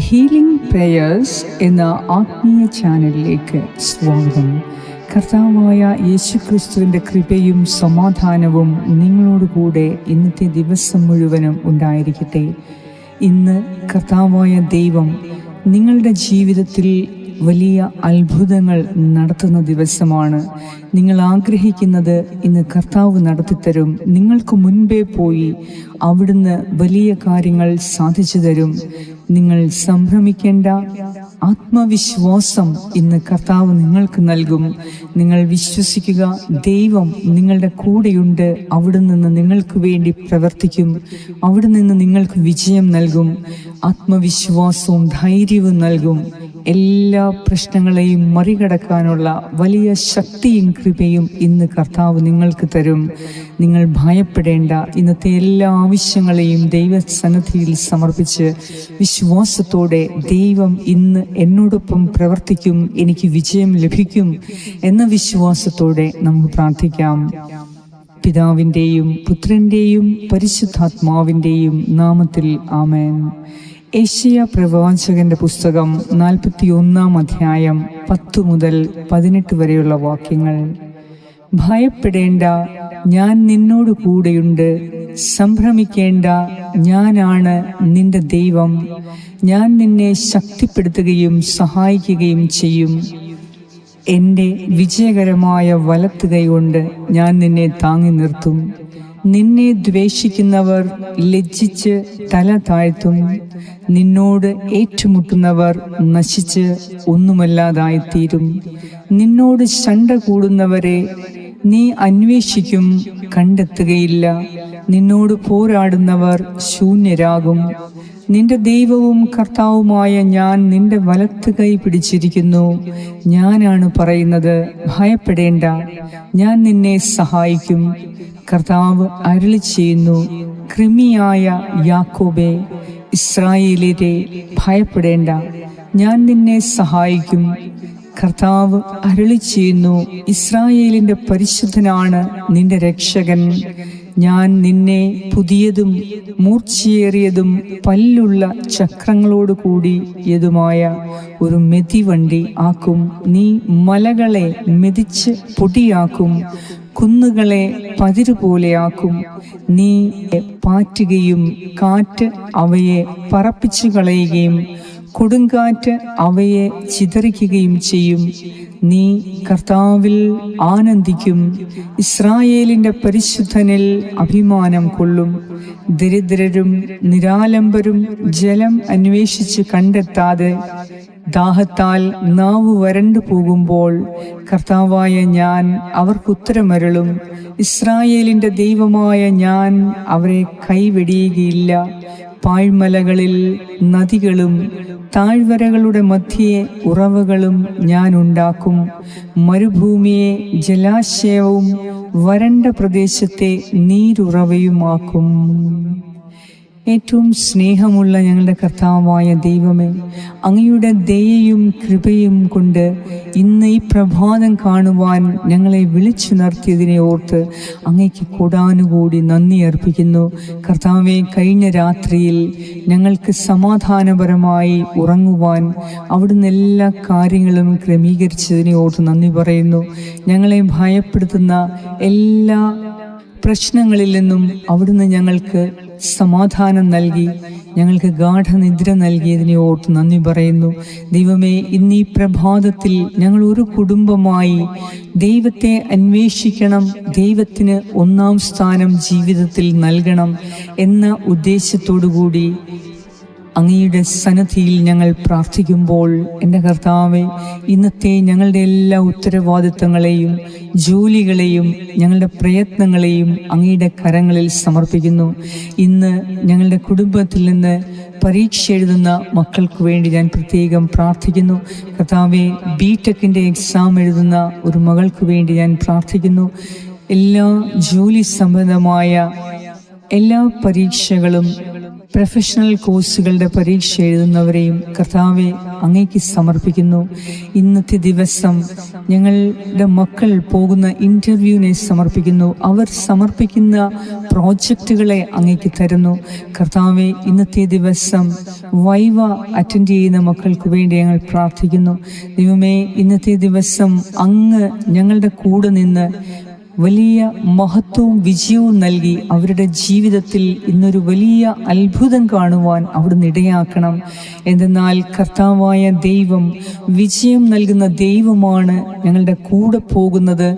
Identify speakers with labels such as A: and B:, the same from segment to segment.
A: Healing prayers എന്ന ആത്മീയ ചാനലിലേക്ക് സ്വാഗതം. കർത്താവായ യേശുക്രിസ്തുവിന്റെ കൃപയും സമാധാനവും നിങ്ങളോടുകൂടെ ഇന്നത്തെ ദിവസം മുഴുവനും ഉണ്ടായിരിക്കട്ടെ. ഇന്ന് കർത്താവായ ദൈവം നിങ്ങളുടെ ജീവിതത്തിൽ വലിയ അത്ഭുതങ്ങൾ നടത്തുന്ന ദിവസമാണ്. നിങ്ങൾ ആഗ്രഹിക്കുന്നത് ഇന്ന് കർത്താവ് നടത്തിത്തരും. നിങ്ങൾക്ക് മുൻപേ പോയി അവിടുന്ന് വലിയ കാര്യങ്ങൾ സാധിച്ചു തരും. നിങ്ങൾ സംഭ്രമിക്കേണ്ട ആത്മവിശ്വാസം ഇന്ന് കർത്താവ് നിങ്ങൾക്ക് നൽകും. നിങ്ങൾ വിശ്വസിക്കുക ദൈവം നിങ്ങളുടെ കൂടെയുണ്ട്. അവിടെ നിന്ന് നിങ്ങൾക്ക് വേണ്ടി പ്രവർത്തിക്കും. അവിടെ നിന്ന് നിങ്ങൾക്ക് വിജയം നൽകും. ആത്മവിശ്വാസവും ധൈര്യവും നൽകും. എല്ലാ പ്രശ്നങ്ങളെയും മറികടക്കാനുള്ള വലിയ ശക്തിയും കൃപയും ഇന്ന് കർത്താവ് നിങ്ങൾക്ക് തരും. നിങ്ങൾ ഭയപ്പെടേണ്ട. ഇന്നത്തെ എല്ലാ ആവശ്യങ്ങളെയും ദൈവസന്നിധിയിൽ സമർപ്പിച്ച് വിശ്വാസത്തോടെ ദൈവം ഇന്ന് എന്നോടൊപ്പം പ്രവർത്തിക്കും. എനിക്ക് വിജയം ലഭിക്കും എന്ന വിശ്വാസത്തോടെ നമുക്ക് പ്രാർത്ഥിക്കാം. പിതാവിന്റെയും പുത്രന്റെയും പരിശുദ്ധാത്മാവിന്റെയും നാമത്തിൽ ആമേൻ. ഏഷ്യ പ്രവാചകന്റെ പുസ്തകം നാൽപ്പത്തി ഒന്നാം അധ്യായം പത്ത് മുതൽ പതിനെട്ട് വരെയുള്ള വാക്യങ്ങൾ. ഭയപ്പെടേണ്ട ഞാൻ നിന്നോട് കൂടെയുണ്ട്. സംഭ്രമിക്കേണ്ട ഞാനാണ് നിന്റെ ദൈവം. ഞാൻ നിന്നെ ശക്തിപ്പെടുത്തുകയും സഹായിക്കുകയും ചെയ്യും. എന്റെ വിജയകരമായ വലത്തുകൈ കൊണ്ട് ഞാൻ നിന്നെ താങ്ങി നിർത്തും. നിന്നെ ദ്വേഷിക്കുന്നവർ ലജ്ജിച്ച് തല താഴ്ത്തും. നിന്നോട് ഏറ്റുമുട്ടുന്നവർ നശിച്ച് ഒന്നുമല്ലാതായിത്തീരും. നിന്നോട് ശണ്ട കൂടുന്നവരെ നീ അന്വേഷിക്കും കണ്ടെത്തുകയില്ല. നിന്നോട് പോരാടുന്നവർ ശൂന്യരാകും. നിന്റെ ദൈവവും കർത്താവുമായ ഞാൻ നിന്റെ വലത്ത് കൈ പിടിച്ചിരിക്കുന്നു. ഞാനാണ് പറയുന്നത് ഭയപ്പെടേണ്ട. ഞാൻ നിന്നെ സഹായിക്കും. കർത്താവ് അരുളി ചെയ്യുന്നു കൃമിയായ യാക്കോബെ ഇസ്രായേലിരെ ഭയപ്പെടേണ്ട. ഞാൻ നിന്നെ സഹായിക്കും. കർത്താവ് അരുളി ചെയ്യുന്നു ഇസ്രായേലിന്റെ പരിശുദ്ധനാണ് നിന്റെ രക്ഷകൻ. ഞാൻ നിന്നെ പുതിയതും മൂർച്ചയേറിയതും പല്ലുള്ള ചക്രങ്ങളോട് കൂടിയതുമായ ഒരു മെതിവണ്ടി ആക്കും. നീ മലകളെ മെതിച്ച് പൊടിയാക്കും കുന്നുകളെ പതിരുപോലെയാക്കും നീ പാറ്റുകയും കാറ്റ് അവയെ പറപ്പിച്ചു കളയുകയും കൊടുങ്കാറ്റ് അവയെ ചിതറിക്കുകയും ചെയ്യും. നീ കർത്താവിൽ ആനന്ദിക്കും. ഇസ്രായേലിന്റെ പരിശുദ്ധനിൽ അഭിമാനം കൊള്ളും. ദരിദ്രരും നിരാലംബരും ജലം അന്വേഷിച്ച് കണ്ടെത്താതെ ദാഹത്താൽ നാവ് വരണ്ടു പോകുമ്പോൾ കർത്താവായ ഞാൻ അവർക്ക് ഉത്തരമരുളും. ഇസ്രായേലിന്റെ ദൈവമായ ഞാൻ അവരെ കൈവെടിയുകയില്ല പാഴ്മലകളിൽ നദികളും താഴ്വരകളുടെ മധ്യേ ഉറവുകളും ഞാൻ ഉണ്ടാക്കും. മരുഭൂമിയെ ജലാശയവും വരണ്ട പ്രദേശത്തെ നീരുറവയുമാക്കും. ഏറ്റവും സ്നേഹമുള്ള ഞങ്ങളുടെ കർത്താവായ ദൈവമേ അങ്ങയുടെ ദയയും കൃപയും കൊണ്ട് ഇന്ന് ഈ പ്രഭാതം കാണുവാൻ ഞങ്ങളെ വിളിച്ചു നിർത്തിയതിനെ ഓർത്ത് അങ്ങയ്ക്ക് കൂടാനുകൂടി നന്ദി അർപ്പിക്കുന്നു. കർത്താവെ കഴിഞ്ഞ രാത്രിയിൽ ഞങ്ങൾക്ക് സമാധാനപരമായി ഉറങ്ങുവാൻ അവിടുന്ന് എല്ലാ കാര്യങ്ങളും ക്രമീകരിച്ചതിനെ ഓർത്ത് നന്ദി പറയുന്നു. ഞങ്ങളെ ഭയപ്പെടുത്തുന്ന എല്ലാ പ്രശ്നങ്ങളിൽ നിന്നും അവിടുന്ന് ഞങ്ങൾക്ക് സമാധാനം നൽകി. ഞങ്ങൾക്ക് ഗാഠനിദ്ര നൽകിയതിനെ ഓർത്ത് നന്ദി പറയുന്നു. ദൈവമേ ഇന്നീ പ്രഭാതത്തിൽ ഞങ്ങൾ ഒരു കുടുംബമായി ദൈവത്തെ അന്വേഷിക്കണം ദൈവത്തിന് ഒന്നാം സ്ഥാനം ജീവിതത്തിൽ നൽകണം എന്ന ഉദ്ദേശത്തോടു കൂടി അങ്ങയുടെ സന്നദ്ധിയിൽ ഞങ്ങൾ പ്രാർത്ഥിക്കുമ്പോൾ എന്റെ കർത്താവെ ഇന്നത്തെ ഞങ്ങളുടെ എല്ലാ ഉത്തരവാദിത്തങ്ങളെയും ജോലികളെയും ഞങ്ങളുടെ പ്രയത്നങ്ങളെയും അങ്ങയുടെ കരങ്ങളിൽ സമർപ്പിക്കുന്നു. ഇന്ന് ഞങ്ങളുടെ കുടുംബത്തിൽ നിന്ന് പരീക്ഷ എഴുതുന്ന മക്കൾക്ക് വേണ്ടി ഞാൻ പ്രത്യേകം പ്രാർത്ഥിക്കുന്നു. കർത്താവെ ബി ടെക്കിന്റെ എക്സാം എഴുതുന്ന ഒരു മകൾക്ക് വേണ്ടി ഞാൻ പ്രാർത്ഥിക്കുന്നു. എല്ലാ ജോലി സംബന്ധമായ എല്ലാ പരീക്ഷകളും പ്രൊഫഷണൽ കോഴ്സുകളുടെ പരീക്ഷ എഴുതുന്നവരെയും കർത്താവെ അങ്ങേക്ക് സമർപ്പിക്കുന്നു. ഇന്നത്തെ ദിവസം ഞങ്ങളുടെ മക്കൾ പോകുന്ന ഇന്റർവ്യൂവിനെ സമർപ്പിക്കുന്നു. അവർ സമർപ്പിക്കുന്ന പ്രോജക്റ്റുകളെ അങ്ങേക്ക് തരുന്നു. കർത്താവെ ഇന്നത്തെ ദിവസം വൈവ അറ്റൻഡ് ചെയ്യുന്ന മക്കൾക്ക് വേണ്ടി ഞങ്ങൾ പ്രാർത്ഥിക്കുന്നു. ദൈവമേ ഇന്നത്തെ ദിവസം അങ്ങ് ഞങ്ങളുടെ കൂടെ നിന്ന് വലിയ മഹത്വവും വിജയവും നൽകി അവരുടെ ജീവിതത്തിൽ ഇന്നൊരു വലിയ അത്ഭുതം കാണുവാൻ അവിടുന്ന് ഇടയാക്കണം. എന്തെന്നാൽ കർത്താവായ ദൈവം വിജയം നൽകുന്ന ദൈവമാണ് ഞങ്ങളുടെ കൂടെ പോകുന്നത്.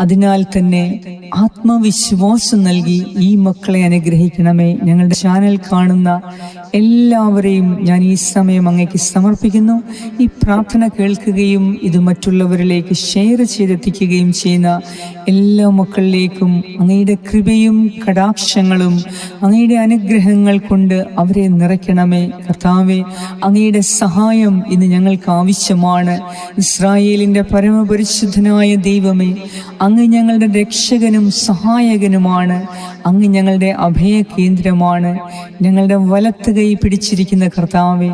A: അതിനാൽ തന്നെ ആത്മവിശ്വാസം നൽകി ഈ മക്കളെ അനുഗ്രഹിക്കണമേ. ഞങ്ങളുടെ ചാനൽ കാണുന്ന എല്ലാവരെയും ഞാൻ ഈ സമയം അങ്ങേക്ക് സമർപ്പിക്കുന്നു. ഈ പ്രാർത്ഥന കേൾക്കുകയും ഇത് മറ്റുള്ളവരിലേക്ക് ഷെയർ ചെയ്തെത്തിക്കുകയും ചെയ്യുന്ന എല്ലാ മക്കളിലേക്കും അങ്ങയുടെ കൃപയും കടാക്ഷങ്ങളും അങ്ങയുടെ അനുഗ്രഹങ്ങൾ കൊണ്ട് അവരെ നിറയ്ക്കണമേ. കർത്താവെ അങ്ങയുടെ സഹായം ഇന്ന് ഞങ്ങൾക്ക് ആവശ്യമാണ്. ഇസ്രായേലിന്റെ പരമപരിശുദ്ധനായ ദൈവമേ അങ്ങ് ഞങ്ങളുടെ രക്ഷകനും സഹായകനുമാണ്. അങ്ങ് ഞങ്ങളുടെ അഭയ കേന്ദ്രമാണ് ഞങ്ങളുടെ വലത്ത് കൈ പിടിച്ചിരിക്കുന്ന കർത്താവെ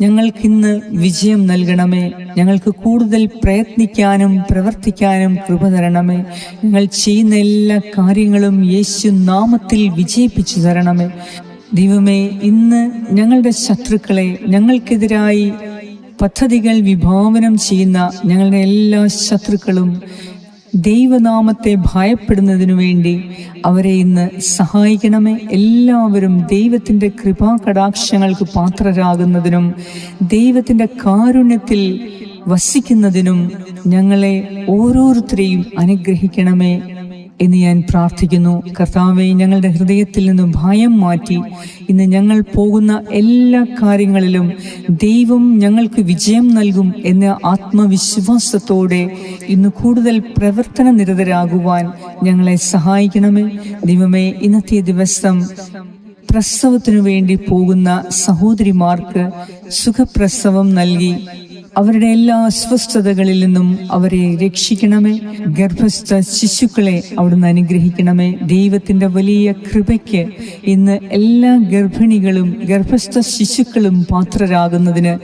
A: ഞങ്ങൾക്കിന്ന് വിജയം നൽകണമേ. ഞങ്ങൾക്ക് കൂടുതൽ പ്രയത്നിക്കാനും പ്രവർത്തിക്കാനും കൃപ തരണമേ. ഞങ്ങൾ ചെയ്യുന്ന എല്ലാ കാര്യങ്ങളും യേശു നാമത്തിൽ വിജയിപ്പിച്ചു തരണമേ. ദൈവമേ ഇന്ന് ഞങ്ങളുടെ ശത്രുക്കളെ ഞങ്ങൾക്കെതിരായി പദ്ധതികൾ വിഭാവനം ചെയ്യുന്ന ഞങ്ങളുടെ എല്ലാ ശത്രുക്കളും ദൈവനാമത്തെ ഭയപ്പെടുന്നതിനു വേണ്ടി അവരെ ഇന്ന് സഹായിക്കണമേ. എല്ലാവരും ദൈവത്തിന്റെ കൃപാ കടാക്ഷങ്ങൾക്ക് പാത്രരാകുന്നതിനും ദൈവത്തിന്റെ കാരുണ്യത്തിൽ വസിക്കുന്നതിനും ഞങ്ങളെ ഓരോരുത്തരെയും അനുഗ്രഹിക്കണമേ. എന്ന് ഞാൻ പ്രാർത്ഥിക്കുന്നു. കർത്താവെ ഞങ്ങളുടെ ഹൃദയത്തിൽ നിന്നും ഭയം മാറ്റി ഇന്ന് ഞങ്ങൾ പോകുന്ന എല്ലാ കാര്യങ്ങളിലും ദൈവം ഞങ്ങൾക്ക് വിജയം നൽകും എന്ന ആത്മവിശ്വാസത്തോടെ ഇന്ന് കൂടുതൽ പ്രവർത്തന നിരതരാകുവാൻ ഞങ്ങളെ സഹായിക്കണമേ. ദൈവമേ ഇന്നത്തെ ദിവസം പ്രസവത്തിനു വേണ്ടി പോകുന്ന സഹോദരിമാർക്ക് സുഖപ്രസവം നൽകി. അവരുടെ എല്ലാ അസ്വസ്ഥതകളിൽ നിന്നും അവരെ രക്ഷിക്കണമേ. ഗർഭസ്ഥ ശിശുക്കളെ അവിടുന്ന് അനുഗ്രഹിക്കണമേ. ദൈവത്തിന്റെ വലിയ കൃപയ്ക്ക് ഇന്ന് എല്ലാ ഗർഭിണികളും ഗർഭസ്ഥ ശിശുക്കളും പാത്രരാകുന്നതിന്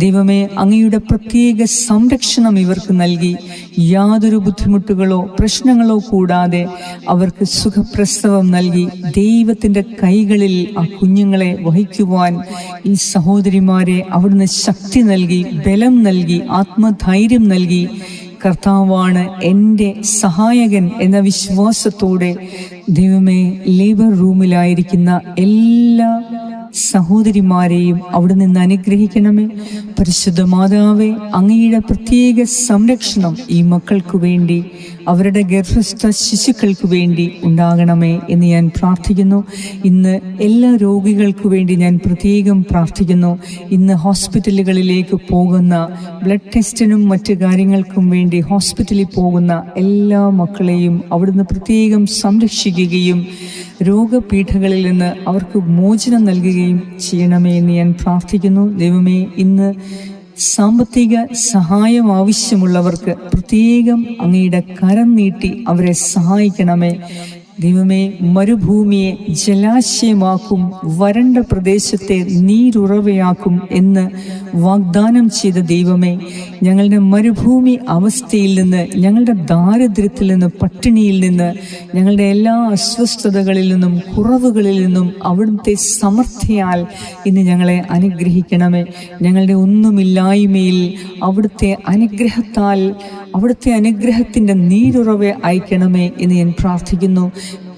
A: ദൈവമേ അങ്ങയുടെ പ്രത്യേക സംരക്ഷണം ഇവർക്ക് നൽകി. യാതൊരു ബുദ്ധിമുട്ടുകളോ പ്രശ്നങ്ങളോ കൂടാതെ അവർക്ക് സുഖപ്രസവം നൽകി. ദൈവത്തിന്റെ കൈകളിൽ ആ കുഞ്ഞുങ്ങളെ വഹിക്കുവാൻ ഈ സഹോദരിമാരെ അവിടുന്ന് ശക്തി നൽകി ബലം നൽകി ആത്മധൈര്യം നൽകി കർത്താവാണ് എന്റെ സഹായകൻ എന്ന വിശ്വാസത്തോടെ ദൈവമേ ലേബർ റൂമിലായിരിക്കുന്ന എല്ലാ സഹോദരിമാരെയും അവിടെ നിന്ന് അനുഗ്രഹിക്കണമേ. പരിശുദ്ധ മാതാവെ അങ്ങയുടെ പ്രത്യേക സംരക്ഷണം ഈ മക്കൾക്ക് വേണ്ടി അവരുടെ ഗർഭസ്ഥ ശിശുക്കൾക്ക് വേണ്ടി ഉണ്ടാകണമേ എന്ന് ഞാൻ പ്രാർത്ഥിക്കുന്നു. ഇന്ന് എല്ലാ രോഗികൾക്കു വേണ്ടി ഞാൻ പ്രത്യേകം പ്രാർത്ഥിക്കുന്നു. ഇന്ന് ഹോസ്പിറ്റലുകളിലേക്ക് പോകുന്ന ബ്ലഡ് ടെസ്റ്റിനും മറ്റു കാര്യങ്ങൾക്കും വേണ്ടി ഹോസ്പിറ്റലിൽ പോകുന്ന എല്ലാ മക്കളെയും അവിടുന്ന് പ്രത്യേകം സംരക്ഷിക്കുകയും രോഗപീഠകളിൽ നിന്ന് അവർക്ക് മോചനം നൽകുകയും ചെയ്യണമേ എന്ന് ഞാൻ പ്രാർത്ഥിക്കുന്നു. ദൈവമേ ഇന്ന് സാമ്പത്തിക സഹായം ആവശ്യമുള്ളവർക്ക് പ്രത്യേകം അങ്ങയുടെ കരം നീട്ടി അവരെ സഹായിക്കണമേ. ദൈവമേ മരുഭൂമിയെ ജലാശയമാക്കും വരണ്ട പ്രദേശത്തെ നീരുറവയാക്കും എന്ന് വാഗ്ദാനം ചെയ്ത ദൈവമേ ഞങ്ങളുടെ മരുഭൂമി അവസ്ഥയിൽ നിന്ന് ഞങ്ങളുടെ ദാരിദ്ര്യത്തിൽ നിന്ന് പട്ടിണിയിൽ നിന്ന് ഞങ്ങളുടെ എല്ലാ അസ്വസ്ഥതകളിൽ നിന്നും കുറവുകളിൽ നിന്നും അവിടുത്തെ സമർത്ഥയാൽ ഇന്ന് ഞങ്ങളെ അനുഗ്രഹിക്കണമേ. ഞങ്ങളുടെ ഒന്നുമില്ലായ്മയിൽ അവിടുത്തെ അനുഗ്രഹത്താൽ അവിടുത്തെ അനുഗ്രഹത്തിന്റെ നീരുറവെ അയക്കണമേ എന്ന് ഞാൻ പ്രാർത്ഥിക്കുന്നു.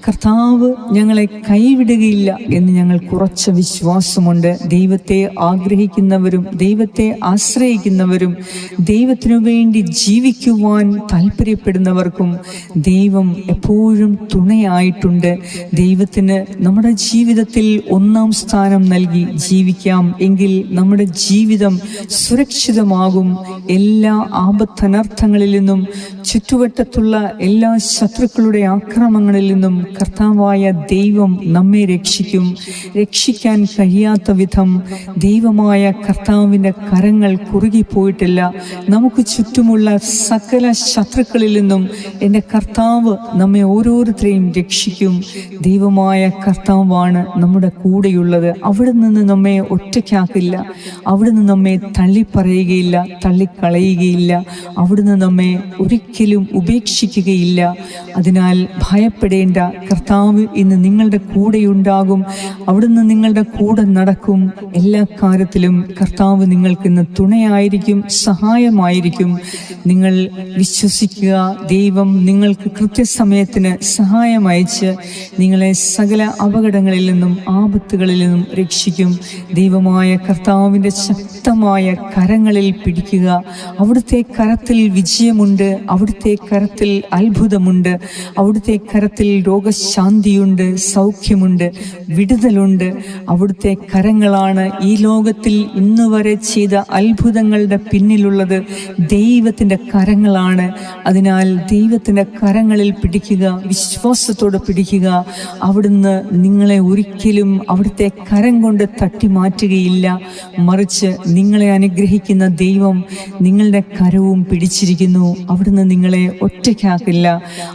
A: കർത്താവ് ഞങ്ങളെ കൈവിടുകയില്ല എന്ന് ഞങ്ങൾ കുറച്ച വിശ്വാസമുണ്ട്. ദൈവത്തെ ആഗ്രഹിക്കുന്നവരും ദൈവത്തെ ആശ്രയിക്കുന്നവരും ദൈവത്തിനു വേണ്ടി ജീവിക്കുവാൻ താല്പര്യപ്പെടുന്നവർക്കും ദൈവം എപ്പോഴും തുണയായിട്ടുണ്ട്. ദൈവത്തിന് നമ്മുടെ ജീവിതത്തിൽ ഒന്നാം സ്ഥാനം നൽകി ജീവിക്കാം എങ്കിൽ നമ്മുടെ ജീവിതം സുരക്ഷിതമാകും. എല്ലാ ആപത്തനർത്ഥങ്ങളിൽ നിന്നും ചുറ്റുവട്ടത്തുള്ള എല്ലാ ശത്രുക്കളുടെ ആക്രമണങ്ങളിൽ നിന്നും കർത്താവായ ദൈവം നമ്മെ രക്ഷിക്കും രക്ഷിക്കാൻ കഴിയാത്ത വിധം ദൈവമായ കർത്താവിന്റെ കരങ്ങൾ കുറുകിപ്പോയിട്ടില്ല നമുക്ക് ചുറ്റുമുള്ള സകല ശത്രുക്കളിൽ നിന്നും എന്റെ കർത്താവ് നമ്മെ ഓരോരുത്തരെയും രക്ഷിക്കും. ദൈവമായ കർത്താവാണ് നമ്മുടെ കൂടെയുള്ളത്. അവിടെ നിന്ന് നമ്മെ ഒറ്റയ്ക്കാക്കില്ല. അവിടെ നിന്ന് നമ്മെ തള്ളിപ്പറയുകയില്ല തള്ളിക്കളയുകയില്ല. അവിടുന്ന് നമ്മെ ഒരിക്കലും ഉപേക്ഷിക്കുകയില്ല. അതിനാൽ ഭയപ്പെടേണ്ട കർത്താവ് ഇന്ന് നിങ്ങളുടെ കൂടെയുണ്ടാകും. അവിടുന്ന് നിങ്ങളുടെ കൂടെ നടക്കും. എല്ലാ കാര്യത്തിലും കർത്താവ് നിങ്ങൾക്ക് ഇന്ന് തുണയായിരിക്കും സഹായമായിരിക്കും. നിങ്ങൾ വിശ്വസിക്കുക ദൈവം നിങ്ങൾക്ക് കൃത്യസമയത്തിന് സഹായം അയച്ച് നിങ്ങളെ സകല അപകടങ്ങളിൽ നിന്നും ആപത്തുകളിൽ നിന്നും രക്ഷിക്കും. ദൈവമായ കർത്താവിന്റെ ശക്തമായ കരങ്ങളിൽ പിടിക്കുക. അവിടുത്തെ കരത്തിൽ വിജയമുണ്ട് അവിടുത്തെ കരത്തിൽ അത്ഭുതമുണ്ട് അവിടുത്തെ കരത്തിൽ രോഗശാന്തിയുണ്ട് സൗഖ്യമുണ്ട് വിടുതലുണ്ട്. അവിടുത്തെ കരങ്ങളാണ് ഈ ലോകത്തിൽ ഇന്ന് വരെ ചെയ്ത അത്ഭുതങ്ങളുടെ പിന്നിലുള്ളത്. ദൈവത്തിന്റെ കരങ്ങളാണ്. അതിനാൽ ദൈവത്തിന്റെ കരങ്ങളിൽ പിടിക്കുക വിശ്വാസത്തോടെ പിടിക്കുക. അവിടുന്ന് നിങ്ങളെ ഒരിക്കലും അവിടുത്തെ കരം കൊണ്ട് തട്ടി മാറ്റുകയില്ല മറിച്ച് നിങ്ങളെ അനുഗ്രഹിക്കുന്ന ദൈവം നിങ്ങളുടെ കരവും പിടിച്ചിരിക്കുന്നു. അവിടുന്ന് നിങ്ങളെ ഒറ്റയ്ക്കാക്കില്ല.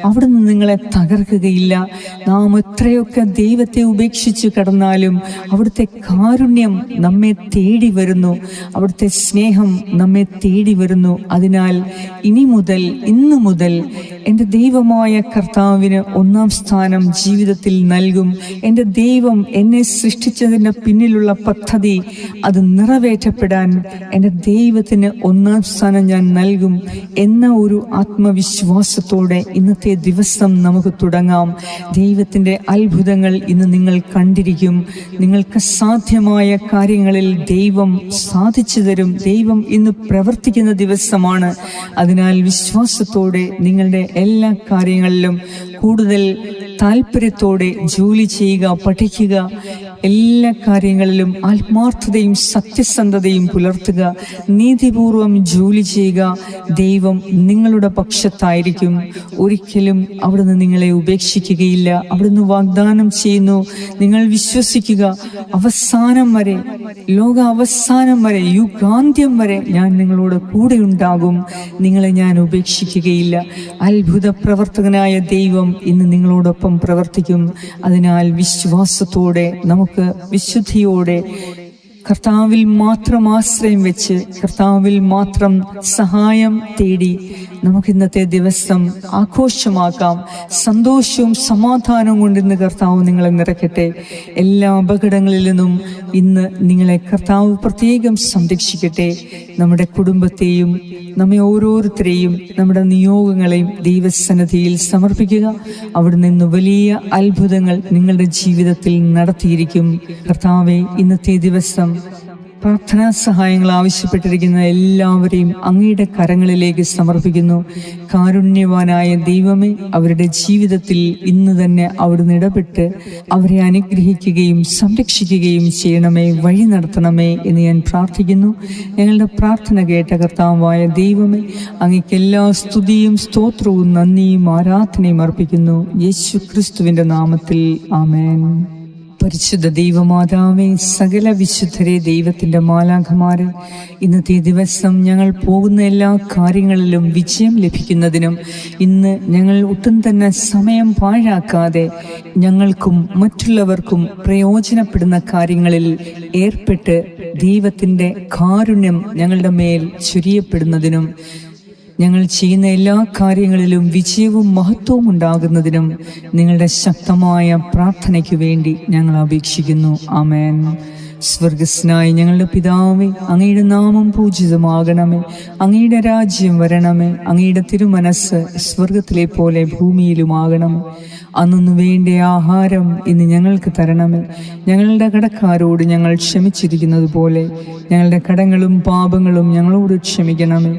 A: അവിടുന്ന് നിങ്ങളെ തകർക്കുകയില്ല. നാം എത്രയൊക്കെ ദൈവത്തെ ഉപേക്ഷിച്ച് കടന്നാലും അവിടുത്തെ കാരുണ്യം നമ്മെ തേടി വരുന്നു. അവിടുത്തെ സ്നേഹം നമ്മെ തേടി വരുന്നു. അതിനാൽ ഇനി മുതൽ ഇന്ന് മുതൽ എന്റെ ദൈവമായ കർത്താവിന് ഒന്നാം സ്ഥാനം ജീവിതത്തിൽ നൽകും. എന്റെ ദൈവം എന്നെ സൃഷ്ടിച്ചതിന്റെ പിന്നിലുള്ള പദ്ധതി അത് നിറവേറ്റപ്പെടാൻ എന്റെ ദൈവത്തിന് ഒന്നാം സ്ഥാനം ഞാൻ നൽകും എന്ന ഒരു ആത്മവിശ്വാസത്തോടെ ഇന്നത്തെ ദിവസം നമുക്ക് തുടങ്ങാം. ദൈവത്തിന്റെ അത്ഭുതങ്ങൾ ഇന്ന് നിങ്ങൾ കണ്ടിരിക്കും. നിങ്ങൾക്ക് സാധ്യമായ കാര്യങ്ങളിൽ ദൈവം സാധിച്ചു തരും. ദൈവം ഇന്ന് പ്രവർത്തിക്കുന്ന ദിവസമാണ്. അതിനാൽ വിശ്വാസത്തോടെ നിങ്ങളുടെ എല്ലാ കാര്യങ്ങളിലും കൂടുതൽ താല്പര്യത്തോടെ ജോലി ചെയ്യുക പഠിക്കുക. എല്ലാ കാര്യങ്ങളിലും ആത്മാർത്ഥതയും സത്യസന്ധതയും പുലർത്തുക നീതിപൂർവം ജോലി ചെയ്യുക ദൈവം നിങ്ങളുടെ പക്ഷത്തായിരിക്കും. ഒരിക്കലും അവിടുന്ന് നിങ്ങളെ ഉപേക്ഷിക്കുകയില്ല. അവിടുന്ന് വാഗ്ദാനം ചെയ്യുന്നു. നിങ്ങൾ വിശ്വസിക്കുക അവസാനം വരെ ലോക അവസാനം വരെ യുഗാന്ത്യം വരെ ഞാൻ നിങ്ങളോട് കൂടെ ഉണ്ടാകും. നിങ്ങളെ ഞാൻ ഉപേക്ഷിക്കുകയില്ല. അത്ഭുത പ്രവർത്തകനായ ദൈവം ഇന്ന് നിങ്ങളോടൊപ്പം പ്രവർത്തിക്കും. അതിനാൽ വിശ്വാസത്തോടെ നമുക്ക് വിശുദ്ധിയോടെ കർത്താവിൽ മാത്രം ആശ്രയം വെച്ച് കർത്താവിൽ മാത്രം സഹായം തേടി നമുക്ക് ഇന്നത്തെ ദിവസം ആഘോഷമാക്കാം സന്തോഷവും സമാധാനവും കൊണ്ട് ഇന്ന് കർത്താവ് നിങ്ങളെ നിറയ്ക്കട്ടെ. എല്ലാ അപകടങ്ങളിൽ നിന്നും ഇന്ന് നിങ്ങളെ കർത്താവ് പ്രത്യേകം സംരക്ഷിക്കട്ടെ. നമ്മുടെ കുടുംബത്തെയും നമ്മെ ഓരോരുത്തരെയും നമ്മുടെ നിയോഗങ്ങളെയും ദൈവസന്നദ്ധിയിൽ സമർപ്പിക്കുക. അവിടെ നിന്ന് വലിയ അത്ഭുതങ്ങൾ നിങ്ങളുടെ ജീവിതത്തിൽ നടത്തിയിരിക്കും. കർത്താവെ ഇന്നത്തെ ദിവസം പ്രാർത്ഥനാ സഹായങ്ങൾ ആവശ്യപ്പെട്ടിരിക്കുന്ന എല്ലാവരെയും അങ്ങയുടെ കരങ്ങളിലേക്ക് സമർപ്പിക്കുന്നു. കാരുണ്യവാനായ ദൈവമേ അവരുടെ ജീവിതത്തിൽ ഇന്ന് തന്നെ അവിടുന്ന് ഇടപെട്ട് അവരെ അനുഗ്രഹിക്കുകയും സംരക്ഷിക്കുകയും ചെയ്യണമേ വഴി നടത്തണമേ എന്ന് ഞാൻ പ്രാർത്ഥിക്കുന്നു. ഞങ്ങളുടെ പ്രാർത്ഥന കേട്ട കർത്താവായ ദൈവമേ അങ്ങക്ക് എല്ലാ സ്തുതിയും സ്തോത്രവും നന്ദിയും ആരാധനയും അർപ്പിക്കുന്നു. യേശു ക്രിസ്തുവിന്റെ നാമത്തിൽ ആമേൻ. പരിശുദ്ധ ദൈവമാതാവേ സകല വിശുദ്ധരെ ദൈവത്തിന്റെ മാലാഖമാരെ ഇന്നത്തെ ദിവസം ഞങ്ങൾ പോകുന്ന എല്ലാ കാര്യങ്ങളിലും വിജയം ലഭിക്കുന്നതിനും ഇന്ന് ഞങ്ങൾ ഒട്ടും തന്നെ സമയം പാഴാക്കാതെ ഞങ്ങൾക്കും മറ്റുള്ളവർക്കും പ്രയോജനപ്പെടുന്ന കാര്യങ്ങളിൽ ഏർപ്പെട്ട് ദൈവത്തിന്റെ കാരുണ്യം ഞങ്ങളുടെ മേൽ ചൊരിയപ്പെടുന്നതിനും ഞങ്ങൾ ചെയ്യുന്ന എല്ലാ കാര്യങ്ങളിലും വിജയവും മഹത്വവും ഉണ്ടാകുന്നതിനും നിങ്ങളുടെ ശക്തമായ പ്രാർത്ഥനയ്ക്ക് വേണ്ടി ഞങ്ങൾ അപേക്ഷിക്കുന്നു. ആമേൻ. സ്വർഗസ്നായി ഞങ്ങളുടെ പിതാവേ അങ്ങയുടെ നാമം പൂജിതമാകണമേ. അങ്ങയുടെ രാജ്യം വരണമേ. അങ്ങയുടെ തിരുമനസ് സ്വർഗത്തിലെ പോലെ ഭൂമിയിലുമാകണമേ. അന്നു വേണ്ട ആഹാരം ഇന്ന് ഞങ്ങൾക്ക് തരണമേ. ഞങ്ങളുടെ കടക്കാരോട് ഞങ്ങൾ ക്ഷമിച്ചിരിക്കുന്നത് പോലെ ഞങ്ങളുടെ കടങ്ങളും പാപങ്ങളും ഞങ്ങളോട് ക്ഷമിക്കണമേ.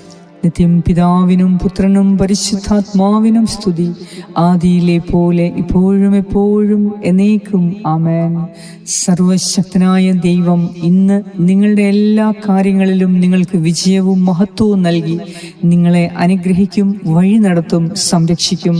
A: നിത്യം പിതാവിനും പുത്രനും പരിശുദ്ധാത്മാവിനും സ്തുതി. ആദിയിലെ പോലെ ഇപ്പോഴും എപ്പോഴും എന്നേക്കും ആമേൻ. സർവശക്തനായ ദൈവം ഇന്ന് നിങ്ങളുടെ എല്ലാ കാര്യങ്ങളിലും നിങ്ങൾക്ക് വിജയവും മഹത്വവും നൽകി നിങ്ങളെ അനുഗ്രഹിക്കും വഴി നടത്തും സംരക്ഷിക്കും.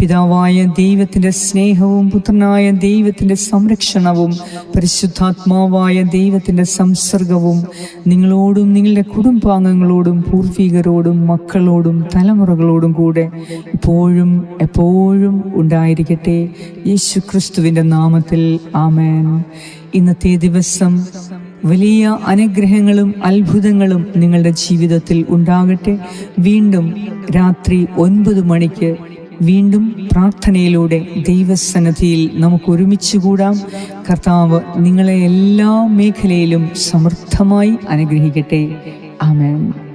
A: പിതാവായ ദൈവത്തിന്റെ സ്നേഹവും പുത്രനായ ദൈവത്തിന്റെ സംരക്ഷണവും പരിശുദ്ധാത്മാവായ ദൈവത്തിന്റെ സംസർഗവും നിങ്ങളോടും നിങ്ങളുടെ കുടുംബാംഗങ്ങളോടും പൂർവികരോടും മക്കളോടും തലമുറകളോടും കൂടെ ഇപ്പോഴും എപ്പോഴും ഉണ്ടായിരിക്കട്ടെ. യേശു ക്രിസ്തുവിന്റെ നാമത്തിൽ ആമേൻ. ഇന്നത്തെ ദിവസം വലിയ അനുഗ്രഹങ്ങളും അത്ഭുതങ്ങളും നിങ്ങളുടെ ജീവിതത്തിൽ ഉണ്ടാകട്ടെ. വീണ്ടും രാത്രി ഒൻപത് മണിക്ക് വീണ്ടും പ്രാർത്ഥനയിലൂടെ ദൈവസന്നദ്ധിയിൽ നമുക്ക് ഒരുമിച്ച് കൂടാം കർത്താവ് നിങ്ങളെ എല്ലാ മേഖലയിലും സമൃദ്ധമായി അനുഗ്രഹിക്കട്ടെ. ആമേൻ.